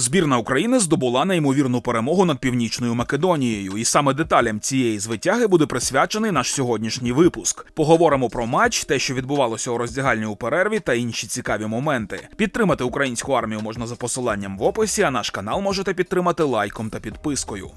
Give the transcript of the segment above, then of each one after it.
Збірна України здобула неймовірну перемогу над Північною Македонією, і саме деталям цієї звитяги буде присвячений наш сьогоднішній випуск. Поговоримо про матч, те, що відбувалося у роздягальні у перерві, та інші цікаві моменти. Підтримати українську армію можна за посиланням в описі, а наш канал можете підтримати лайком та підпискою.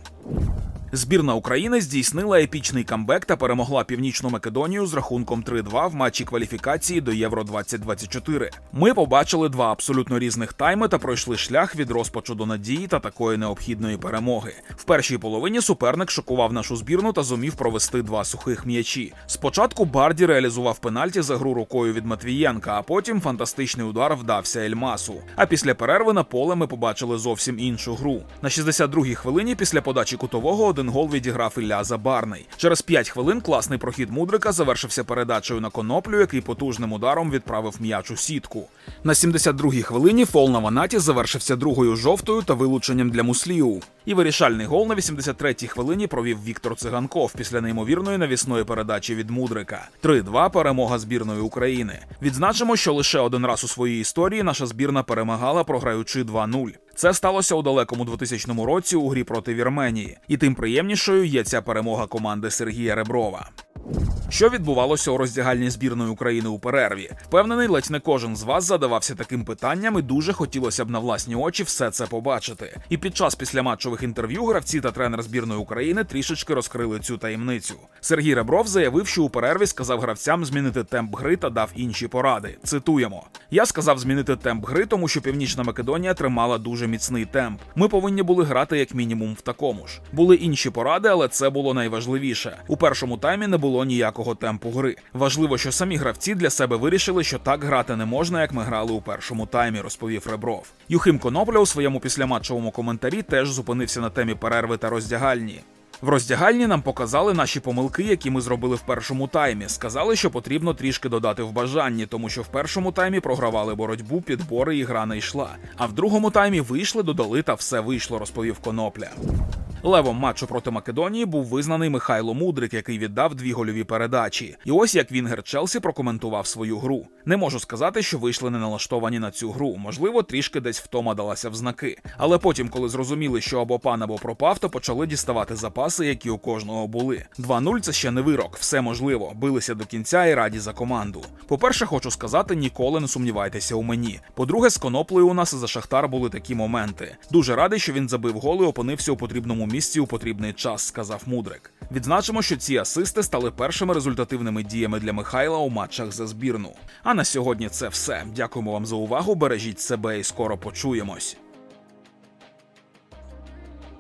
Збірна України здійснила епічний камбек та перемогла Північну Македонію з рахунком 3-2 в матчі кваліфікації до Євро 2024. Ми побачили два абсолютно різних тайми та пройшли шлях від розпачу до надії та такої необхідної перемоги. В першій половині суперник шокував нашу збірну та зумів провести два сухих м'ячі. Спочатку Барді реалізував пенальті за гру рукою від Матвієнка, а потім фантастичний удар вдався Ельмасу. А після перерви на поле ми побачили зовсім іншу гру. На 62-й хвилині після подачі кутового один гол відіграв Ілля Забарний. Через 5 хвилин класний прохід Мудрика завершився передачею на коноплю, який потужним ударом відправив м'яч у сітку. На 72-й хвилині фол на Ванаті завершився другою жовтою та вилученням для Мусліу. І вирішальний гол на 83-й хвилині провів Віктор Циганков після неймовірної навісної передачі від Мудрика. 3-2 перемога збірної України. Відзначимо, що лише один раз у своїй історії наша збірна перемагала, програючи 2-0. Це сталося у далекому 2000 році у грі проти Вірменії, і тим приємнішою є ця перемога команди Сергія Реброва. Що відбувалося у роздягальні збірної України у перерві? Впевнений, ледь не кожен з вас задавався таким питанням, і дуже хотілося б на власні очі все це побачити. І під час післяматчових інтерв'ю гравці та тренер збірної України трішечки розкрили цю таємницю. Сергій Ребров заявив, що у перерві сказав гравцям змінити темп гри та дав інші поради. Цитуємо: я сказав змінити темп гри, тому що Північна Македонія тримала дуже міцний темп. Ми повинні були грати як мінімум в такому ж. Були інші поради, але це було найважливіше. У першому таймі не було ніякого темпу гри. Важливо, що самі гравці для себе вирішили, що так грати не можна, як ми грали у першому таймі, розповів Ребров. Юхим Конопля у своєму післяматчевому коментарі теж зупинився на темі перерви та роздягальні. В роздягальні нам показали наші помилки, які ми зробили в першому таймі. Сказали, що потрібно трішки додати в бажанні, тому що в першому таймі програвали боротьбу, підбори і гра не йшла. А в другому таймі вийшли, додали та все вийшло, розповів Конопля. Левом матчу проти Македонії був визнаний Михайло Мудрик, який віддав дві гольові передачі. І ось як Вінгер Челсі прокоментував свою гру. Не можу сказати, що вийшли не налаштовані на цю гру. Можливо, трішки десь втома далася в знаки. Але потім, коли зрозуміли, що або пан, або пропав, то почали діставати запаси, які у кожного були. 2-0 – це ще не вирок, все можливо. Билися до кінця і раді за команду. По-перше, хочу сказати, ніколи не сумнівайтеся у мені. По-друге, з коноплею у нас за Шахтар були такі моменти. Дуже радий, що він забив гол і опинився у потрібному місці у потрібний час, сказав Мудрик. Відзначимо, що ці асисти стали першими результативними діями для Михайла у матчах за збірну. А на сьогодні це все. Дякуємо вам за увагу. Бережіть себе і скоро почуємось.